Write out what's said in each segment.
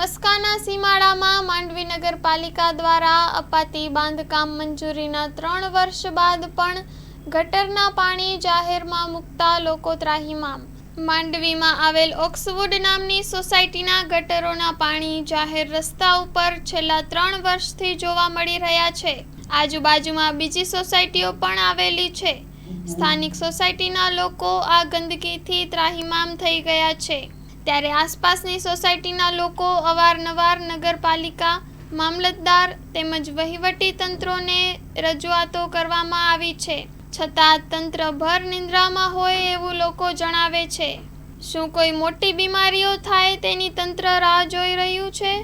મસ્કાના સીમાડામાં માંડવી નગરપાલિકા દ્વારા અપાતી બાંધકામ મંજૂરીના ત્રણ વર્ષ બાદ પણ ગટરના પાણી જાહેરમાં મૂકતા લોકો ત્રાહિમામ. માંડવીમાં આવેલ ઓક્સવુડ નામની સોસાયટીના ગટરોના પાણી જાહેર રસ્તા ઉપર છેલ્લા ત્રણ વર્ષથી જોવા મળી રહ્યા છે. આજુબાજુમાં બીજી સોસાયટીઓ પણ આવેલી છે. સ્થાનિક સોસાયટીના લોકો આ ગંદકીથી ત્રાહિમામ થઈ ગયા છે. ત્યારે આસપાસની સોસાયટીના લોકો અવારનવાર નગરપાલિકા, મામલતદાર તેમજ વહીવટી તંત્રોને રજૂઆતો કરવામાં આવી છે. છતાં તંત્ર ભર નિંદ્રામાં હોય એવું લોકો જણાવે છે. શું કોઈ મોટી બીમારીઓ થાય તેની તંત્ર રાહ જોઈ રહ્યું છે?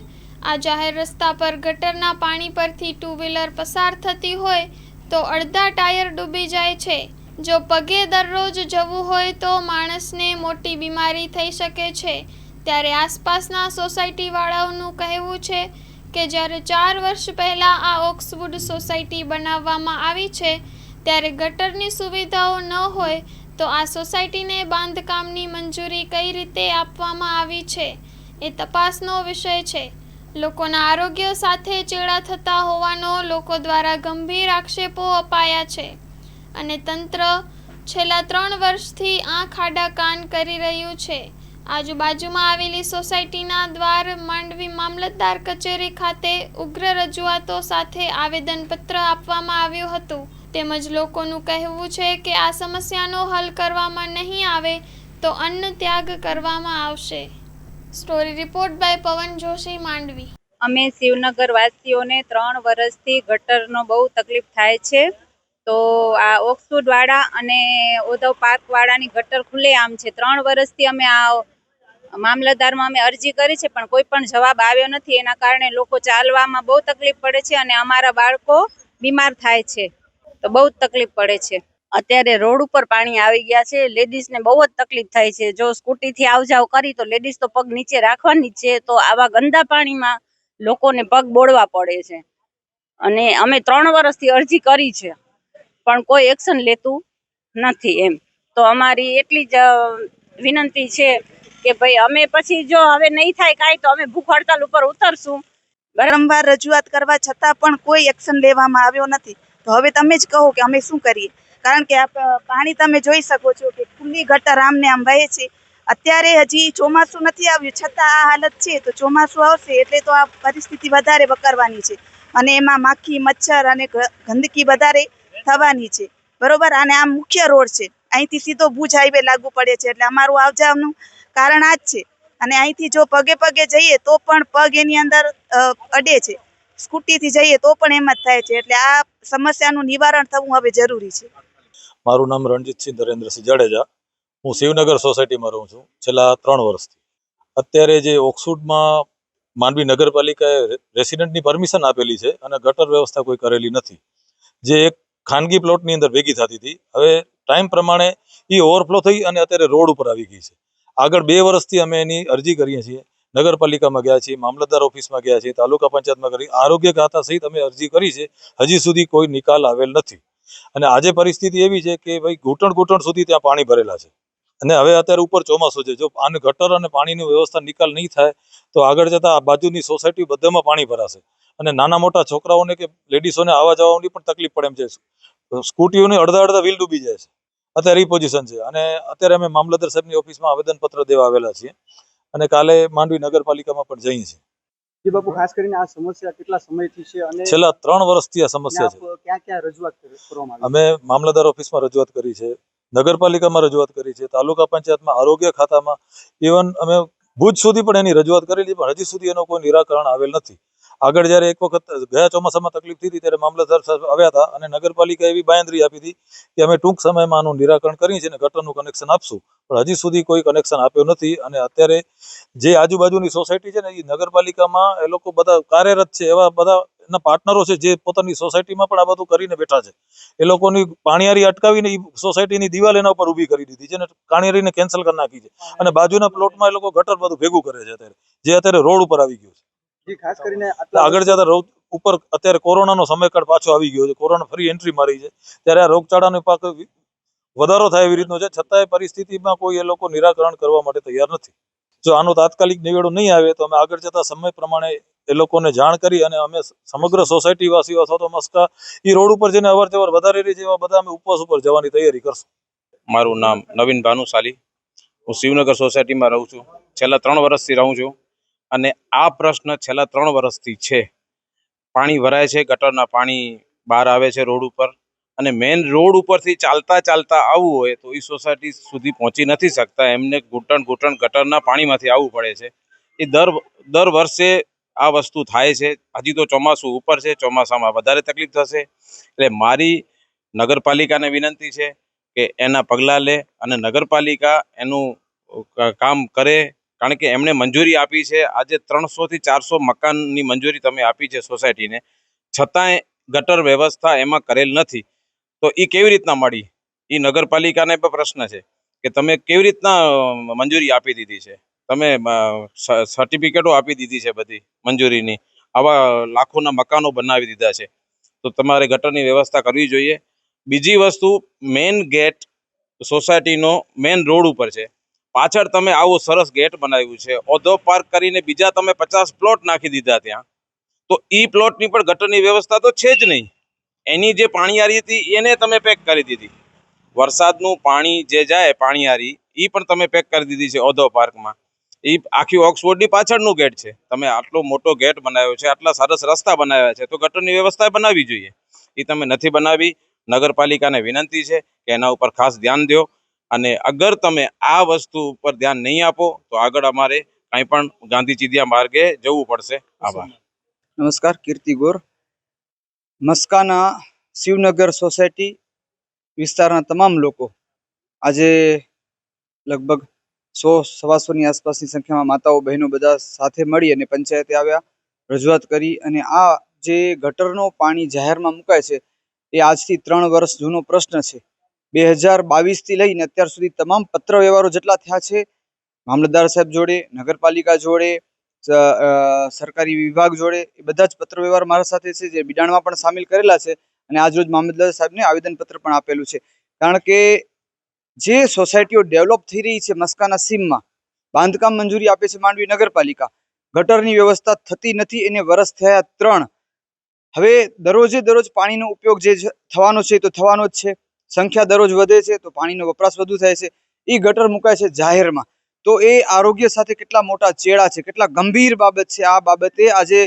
આ જાહેર રસ્તા પર ગટરના પાણી પરથી ટુ વ્હીલર પસાર થતી હોય તો અડધા ટાયર ડૂબી જાય છે. જો પગે દરરોજ જવું હોય તો માણસને મોટી બીમારી થઈ શકે છે. ત્યારે આસપાસના સોસાયટીવાળાઓનું કહેવું છે કે જ્યારે ચાર વર્ષ પહેલાં આ ઓક્સવુડ સોસાયટી બનાવવામાં આવી છે, ત્યારે ગટરની સુવિધાઓ ન હોય તો આ સોસાયટીને બાંધકામની મંજૂરી કઈ રીતે આપવામાં આવી છે એ તપાસનો વિષય છે. લોકોના આરોગ્ય સાથે ચેડા થતા હોવાનો લોકો દ્વારા ગંભીર આક્ષેપો અપાયા છે. અને તંત્ર છેલ્લા ત્રણ વર્ષથી આંખ આડા કાન કરી રહ્યું છે. આજુબાજુમાં આવેલી સોસાયટીના દ્વાર, માંડવી મામલતદાર કચેરી ખાતે ઉગ્ર રજૂઆતો સાથે આવેદનપત્ર આપવામાં આવ્યું હતું. તેમજ લોકોનું કહેવું છે કે આ સમસ્યાનો હલ કરવામાં નહીં આવે તો અન્ન ત્યાગ કરવામાં આવશે. સ્ટોરી રિપોર્ટ બાય પવન જોશી, માંડવી. અમે શિવનગર વાસીઓને ત્રણ વર્ષથી ગટરનો બહુ તકલીફ થાય છે. તો આ ઓક્સફૂડવાળા અને ઓધવ પાર્ક વાળાની ગટર ખુલ્લે આમ છે. ત્રણ વર્ષથી અમે આ મામલતદારમાં અમે અરજી કરી છે, પણ કોઈ પણ જવાબ આવ્યો નથી. એના કારણે લોકો ચાલવામાં બહુ તકલીફ પડે છે અને અમારા બાળકો બીમાર થાય છે. તો બહુ જ તકલીફ પડે છે. અત્યારે રોડ ઉપર પાણી આવી ગયા છે. લેડીઝને બહુ જ તકલીફ થાય છે. જો સ્કૂટીથી આવ જાવ કરી તો લેડીઝ તો પગ નીચે રાખવાની જ છે. તો આવા ગંદા પાણીમાં લોકોને પગ બોળવા પડે છે. અને અમે ત્રણ વર્ષથી અરજી કરી છે. પણ કોઈ એક્શન લેતું નથી એમ. તો અમારી એટલી જ વિનંતી છે કે ભાઈ અમે પછી જો હવે નહીં થાય કાંઈ, તો અમે ભૂખ હડતાલ ઉપર ઉતરશું. વારંવાર રજૂઆત કરવા છતાં પણ કોઈ એક્શન લેવામાં આવ્યો નથી. તો હવે તમે જ કહો કે અમે શું કરીએ? કારણ કે આ પાણી તમે જોઈ શકો છો કે ખુલ્લી ગટર આમને આમ વહે છે. અત્યારે હજી ચોમાસું નથી આવ્યું, છતાં આ હાલત છે તો ચોમાસું આવશે એટલે તો આ પરિસ્થિતિ વધારે વકરવાની છે. અને એમાં માખી, મચ્છર અને ગંદકી વધારે થવાની છે. બરોબર? અને આ મુખ્ય રોડ છે. અહીંથી સીધો ભુજ હાઈવે લાગુ પડે છે. એટલે અમારું આવજાવનું કારણ આ જ છે. અને અહીંથી જો પગે પગે જઈએ તો પણ પગ એની અંદર અડે છે. સ્કૂટીથી જઈએ તો પણ એમ જ થાય છે. એટલે આ સમસ્યાનું નિવારણ થવું હવે જરૂરી છે. મારું નામ રણજીતસિંહ નરેન્દ્રસિંહ જાડેજા. હું શિવનગર સોસાયટીમાં રહું છું, છેલ્લા ત્રણ વર્ષથી. અત્યારે જે ઓક્સફુડમાં માંડવી નગરપાલિકાએ રેસિડેન્ટની પરમિશન આપેલી છે અને ગટર વ્યવસ્થા કોઈ કરેલી નથી. જે એક ખાનગી પ્લોટની અંદર ભેગી થતી હતી. હવે ટાઈમ પ્રમાણે એ ઓવરફ્લો થઈ અને અત્યારે રોડ ઉપર આવી ગઈ છે. આગળ બે વર્ષથી અમે એની અરજી કરીએ છીએ. નગરપાલિકામાં ગયા છીએ, મામલતદાર ઓફિસમાં ગયા છીએ, તાલુકા પંચાયતમાં કરી આરોગ્ય ખાતા સહિત અમે અરજી કરી છે. હજી સુધી કોઈ નિકાલ આવેલ નથી. અને આજે પરિસ્થિતિ એવી છે કે ભાઈ ઘૂંટણ ઘૂંટણ સુધી ત્યાં પાણી ભરેલા છે. અને હવે અત્યારે ઉપર ચોમાસું છે. જો આને ગટર અને પાણીની વ્યવસ્થા નિકાલ નહીં થાય તો આગળ જતા આ બાજુની સોસાયટી બધામાં પાણી ભરાશે. અને નાના મોટા છોકરાઓને કે લેડીઝોને આવવા જવાની પણ તકલીફ પડે એમ છે. સ્કૂટીઓને અડધા અડધા વ્હીલ ડૂબી જાય છે. અત્યારે એ પોઝિશન છે. અને અત્યારે અમે મામલતદાર સાહેબની ઓફિસમાં આવેદનપત્ર દેવા આવેલા છીએ. અને કાલે માંડવી નગરપાલિકામાં પણ જઈએ છીએ. જી બાપુ ખાસ કરીને આ સમસ્યા કેટલા સમયથી છે અને છેલ્લા ત્રણ વર્ષથી આ સમસ્યા છે. ક્યાં ક્યાં રજૂઆત કરવામાં અમે મામલતદાર ઓફિસમાં રજૂઆત કરી છે. નગરપાલિકામાં રજૂઆત કરી છે, તાલુકા પંચાયતમાં આરોગ્ય ખાતામાં ઇવન અમે ભુજ સુધી પણ એની રજૂઆત કરેલી, પણ હજી સુધી એનો કોઈ નિરાકરણ આવેલ નથી. આગળ જ્યારે એક વખત, ગયા ચોમાસામાં તકલીફ થઈ હતી ત્યારે મામલતદાર સાહેબ આવ્યા હતા અને નગરપાલિકા એવી બાયંદરી આપી હતી કે અમે ટૂંક સમયમાં આનું નિરાકરણ કરી છે અને ગટરનું કનેક્શન આપશું. પણ હજી સુધી કોઈ કનેક્શન આપ્યું નથી અને અત્યારે જે આજુબાજુની સોસાયટી છે ને, એ નગરપાલિકામાં એ લોકો બધા કાર્યરત છે એવા બધા એના પાર્ટનરો છે જે પોતાની સોસાયટીમાં પણ આ બધું કરીને બેઠા છે. એ લોકોની પાણીયારી અટકાવીને એ સોસાયટીની દિવાલ એના ઉપર ઊભી કરી દીધી છે અને પાણીયારીને કેન્સલ કરી નાખી છે. અને બાજુના પ્લોટમાં એ લોકો ગટર બધું ભેગું કરે છે અત્યારે જે અત્યારે રોડ ઉપર આવી ગયું છે. ખાસ કરીને આગળ જતા રોડ ઉપર અત્યારે કોરોનાનો સમયકાળ પાછો આવી ગયો છે. કોરોના ફરી એન્ટ્રી મારી છે. ત્યારે આ રોગચાળાનો પાક વધારો થાય એવી રીતનો છે. છતાંય પરિસ્થિતિમાં કોઈ એ લોકો નિરાકરણ કરવા માટે તૈયાર નથી. જો આનો તાત્કાલિક નિવેડો નહીં આવે તો અમે આગળ જતા સમય પ્રમાણે એ લોકોને જાણ કરી અને અમે સમગ્ર સોસાયટી વાસીઓ અથવા તો મસ્કા એ રોડ ઉપર જઈને અવર જવર વધારે રહી એવા બધા અમે ઉપવાસ ઉપર જવાની તૈયારી કરશું. મારું નામ નવીન ભાનુશાલી. હું શિવનગર સોસાયટીમાં રહું છું. છેલ્લા ત્રણ વર્ષથી રહું છું. અને આ પ્રશ્ન છેલ્લા ત્રણ વર્ષથી છે. પાણી ભરાય છે, ગટરના પાણી બહાર આવે છે રોડ ઉપર. અને મેઇન રોડ ઉપરથી ચાલતા ચાલતા આવવું હોય તો એ સોસાયટી સુધી પહોંચી નથી શકતા. એમને ઘૂંટણ ઘૂંટણ ગટરના પાણીમાંથી આવવું પડે છે. એ દર દર વર્ષે આ વસ્તુ થાય છે. હજી તો ચોમાસું ઉપર છે. ચોમાસામાં વધારે તકલીફ થશે. એટલે મારી નગરપાલિકાને વિનંતી છે કે એના પગલાં લે અને નગરપાલિકા એનું કામ કરે. કારણ કે એમણે મંજૂરી આપી છે. આજે ત્રણસોથી ચારસો મકાનની મંજૂરી તમે આપી છે સોસાયટીને છતાંય ગટર વ્યવસ્થા એમાં કરેલ નથી. તો એ કેવી રીતના મળી? એ નગરપાલિકાને પણ પ્રશ્ન છે કે તમે કેવી રીતના મંજૂરી આપી દીધી છે? તમે સર્ટિફિકેટો આપી દીધી છે બધી મંજૂરીની, આવા લાખોના મકાનો બનાવી દીધા છે. તો તમારે ગટરની વ્યવસ્થા કરવી જોઈએ. બીજી વસ્તુ, મેઇન ગેટ સોસાયટીનો મેઇન રોડ ઉપર છે. પાછળ તમે આવું સરસ ગેટ બનાવ્યું છે. ઓધો પાર્ક કરીને બીજા તમે પચાસ પ્લોટ નાખી દીધા ત્યાં. તો એ પ્લોટની પણ ગટરની વ્યવસ્થા તો છે જ નહીં. એની જે પાણીયારી હતી, એને તમે પેક કરી દીધી. વરસાદનું પાણી જે જાય પાણીયારી એ પણ તમે પેક કરી દીધી છે ઓધો પાર્કમાં. એ આખી ઓક્સફોર્ડની પાછળનું ગેટ છે. તમે આટલો મોટો ગેટ બનાવ્યો છે, આટલા સરસ રસ્તા બનાવ્યા છે, તો ગટરની વ્યવસ્થા બનાવવી જોઈએ. એ તમે નથી બનાવી. નગરપાલિકાને વિનંતી છે કે એના ઉપર ખાસ ધ્યાન દો. અને અગર તમે આ વસ્તુ ઉપર ધ્યાન નહીં આપો, તો આગળ અમારે કાંઈ પણ ગાંધી ચીધિયા માર્ગે જવું પડશે. આભાર. નમસ્કાર, કીર્તિ ગોર. મસ્કાના શિવનગર સોસાયટી વિસ્તારના તમામ લોકો આજે લગભગ સો, સવાસોની આસપાસની સંખ્યામાં માતાઓ, બહેનો બધા સાથે મળી અને પંચાયતે આવ્યા, રજૂઆત કરી અને આ જે ગટરનો પાણી જાહેરમાં મુકાય છે, એ આજથી ત્રણ વર્ષ જૂનો પ્રશ્ન છે. બે હજાર બાવીસથી લઈને અત્યાર સુધી તમામ પત્ર વ્યવહારો જેટલા થયા છે, મામલતદાર સાહેબ જોડે, નગરપાલિકા જોડે સરકારી વિભાગ જોડે એ બધા જ પત્ર વ્યવહાર મારા સાથે છે, જે બિડાણમાં પણ સામેલ કરેલા છે અને આજરોજ મામલતદાર સાહેબને આવેદનપત્ર પણ આપેલું છે. કારણ કે જે સોસાયટીઓ ડેવલપ થઈ રહી છે મસ્કાના સીમમાં, બાંધકામ મંજૂરી આપે છે માંડવી નગરપાલિકા, ગટરની વ્યવસ્થા થતી નથી, એને વરસ થયા ત્રણ. હવે દરરોજે દરરોજ પાણીનો ઉપયોગ જે થવાનો છે તો થવાનો જ છે, સંખ્યા દરરોજ વધે છે તો પાણીનો વપરાશ વધુ થાય છે. એ ગટર મુકાય છે જાહેરમાં. તો એ આરોગ્ય સાથે કેટલા મોટા ચેડા છે, કેટલા ગંભીર બાબત છે આ બાબતે આજે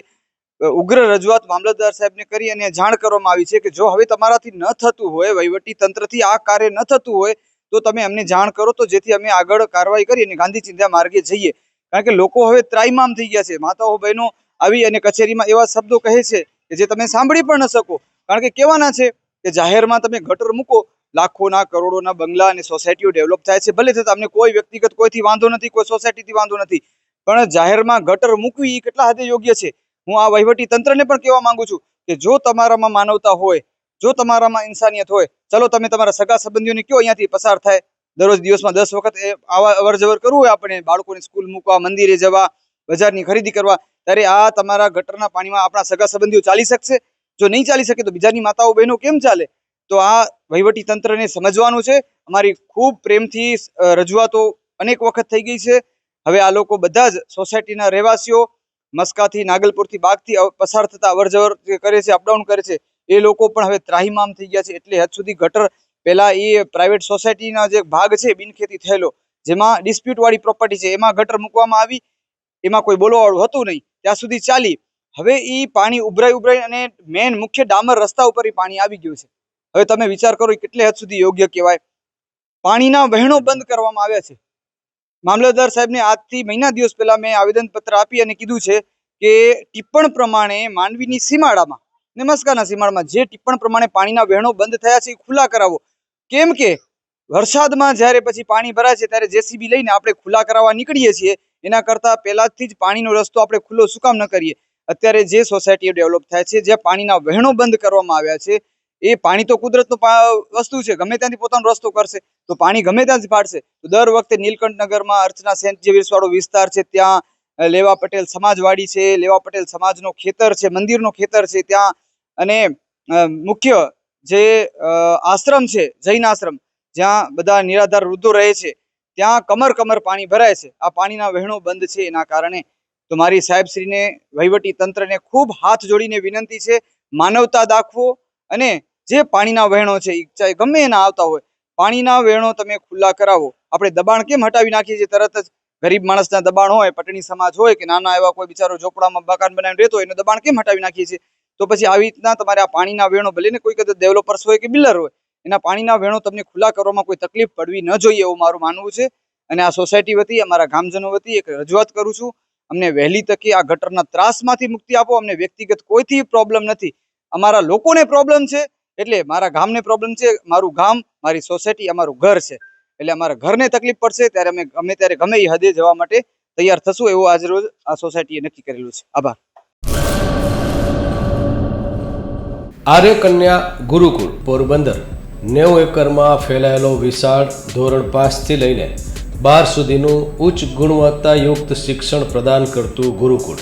ઉગ્ર રજૂઆત મામલતદાર સાહેબને કરી અને જાણ કરવામાં આવી છે કે જો હવે તમારાથી ન થતું હોય, વહીવટી તંત્રથી આ કાર્ય ન થતું હોય, તો તમે અમને જાણ કરો, તો જેથી અમે આગળ કાર્યવાહી કરી અને ગાંધી ચિંધ્યા માર્ગે જઈએ. કારણ કે લોકો હવે ત્રાઈમામ થઈ ગયા છે. માતાઓ, બહેનો આવી અને કચેરીમાં એવા શબ્દો કહે છે કે જે તમે સાંભળી પણ ન શકો. કારણ કે કહેવાના છે કે જાહેરમાં તમે ગટર મૂકો લાખોના, કરોડોના બંગલા અને સોસાયટીઓ ડેવલપ થાય છે. ભલે છતાં અમને કોઈ વ્યક્તિગત કોઈથી વાંધો નથી, કોઈ સોસાયટીથી વાંધો નથી, પણ જાહેરમાં ગટર મૂકવી એ કેટલા હદે યોગ્ય છે? હું આ વહીવટી તંત્રને પણ કહેવા માંગુ છું કે જો તમારામાં માનવતા હોય, જો તમારામાં ઇન્સાનિયત હોય, ચલો તમે તમારા સગા સંબંધીઓને કયો અહીંયાથી પસાર થાય? દરરોજ દિવસમાં દસ વખત એ આવા અવર જવર કરવું હોય આપણે, બાળકોને સ્કૂલ મૂકવા, મંદિરે જવા, બજારની ખરીદી કરવા, ત્યારે આ તમારા ગટરના પાણીમાં આપણા સગા સંબંધીઓ ચાલી શકશે? જો નહીં ચાલી શકે તો બીજાની માતાઓ બહેનો કેમ ચાલે? તો આ વહીવટી તંત્રને સમજવાનું છે. અમારી ખૂબ પ્રેમથી રજૂઆતો અનેક વખત થઈ ગઈ છે. હવે આ લોકો બધા જ સોસાયટીના રહેવાસીઓ મસ્કાથી, નાગલપુરથી બાગથી પસાર થતા અવરજવર કરે છે, અપડાઉન કરે છે, એ લોકો પણ હવે ત્રાહીમામ થઈ ગયા છે. એટલે હદ સુધી ગટર પહેલા એ પ્રાઇવેટ સોસાયટીના જે ભાગ છે, બિનખેતી થયેલો, જેમાં ડિસ્પ્યુટવાળી પ્રોપર્ટી છે, એમાં ગટર મૂકવામાં આવી, એમાં કોઈ બોલવાવાળું હતું નહીં. ત્યાં સુધી ચાલી. હવે એ પાણી ઉભરાઈ ઉભરાઈ અને મેન મુખ્ય ડામર રસ્તા ઉપર એ પાણી આવી ગયું છે. હવે તમે વિચાર કરો કેટલી હદ સુધી યોગ્ય કહેવાય. પાણીના વહેણો બંધ કરવામાં આવ્યા છે. મામલતદાર સાહેબને આજથી મહિના દિવસ પહેલા મેં આવેદનપત્ર આપી અને કીધું છે કે ટિપ્પણ પ્રમાણે માંડવીની સીમાડામાં, નમસ્કારના સીમાડામાં, જે ટિપ્પણ પ્રમાણે પાણીના વહેણો બંધ થયા છે એ ખુલ્લા કરાવો. કેમ કે વરસાદમાં જ્યારે પછી પાણી ભરાય છે ત્યારે જેસીબી લઈને આપણે ખુલ્લા કરાવવા નીકળીએ છીએ. એના કરતાં પહેલાથી જ પાણીનો રસ્તો આપણે ખુલ્લો શું કામ ન કરીએ. અત્યારે જે સોસાયટીઓ ડેવલપ થાય છે, જ્યાં પાણીના વહેણો બંધ કરવામાં આવ્યા છે એ પાણી તો કુદરતનું વસ્તુ છે, ગમે ત્યાંથી પોતાનો રસ્તો કરશે, તો પાણી ગમે ત્યાંથી પાડશે તો દર વખતે નીલકંઠ નગરમાં અર્ચના સેન્ટ જેવિયર્સ વાળો વિસ્તાર છે, ત્યાં લેવા પટેલ સમાજવાડી છે, લેવા પટેલ સમાજનો ખેતર છે, મંદિરનો ખેતર છે, ત્યાં, અને મુખ્ય જે આશ્રમ છે, જૈન આશ્રમ, જ્યાં બધા નિરાધાર વૃદ્ધો રહે છે, ત્યાં કમર કમર પાણી ભરાય છે, આ પાણીના વહેણો બંધ છે, એના કારણે, તો મારી સાહેબશ્રીને, વહીવટી તંત્રને ખૂબ હાથ જોડીને વિનંતી છે, માનવતા દાખવો અને જે પાણીના વહેણો છે ચાહે ગમે એના આવતા હોય, પાણીના વહેણો તમે ખુલ્લા કરાવો. આપણે દબાણ કેમ હટાવી નાખીએ છીએ? તરત જ ગરીબ માણસના દબાણ હોય, પટણી સમાજ હોય કે નાના એવા કોઈ બિચારો ઝોપડામાં મકાન બનાવીને રહેતો હોય, એનું દબાણ કેમ હટાવી નાખીએ છીએ? તો પછી આવી રીતના તમારે આ પાણીના વેણો ભલે ને કોઈ કદાચ ડેવલપર્સ હોય કે બિલ્ડર હોય, એના પાણીના વેણો તમને ખુલ્લા કરવામાં કોઈ તકલીફ પડવી ન જોઈએ એવું મારું માનવું છે. અને આ સોસાયટી વતી, અમારા ગામજનો વતી એક રજૂઆત કરું છું. અમને વહેલી તકે આ ગટરના ત્રાસમાંથી મુક્તિ આપો. અમને વ્યક્તિગત કોઈથી પ્રોબ્લેમ નથી. અમારા લોકોને પ્રોબ્લેમ છે. એટલે મારા ગામને પ્રોબ્લેમ છે, મારું ગામ, મારી સોસાયટી અમારું ઘર છે. એટલે અમારા ઘરને તકલીફ પડશે, ત્યારે અમે ગમે ત્યારે ગમે એ હદે જવા માટે તૈયાર થશું એવું આજ રોજ આ સોસાયટીએ નક્કી કરેલું છે. આભાર. આર્ય કન્યા ગુરુકુળ, પોરબંદર. નેવું એકરમાં ફેલાયેલો વિશાળ ધોરણ પાંચથી લઈને બાર સુધીનું ઉચ્ચ ગુણવત્તાયુક્ત શિક્ષણ પ્રદાન કરતું ગુરુકુળ.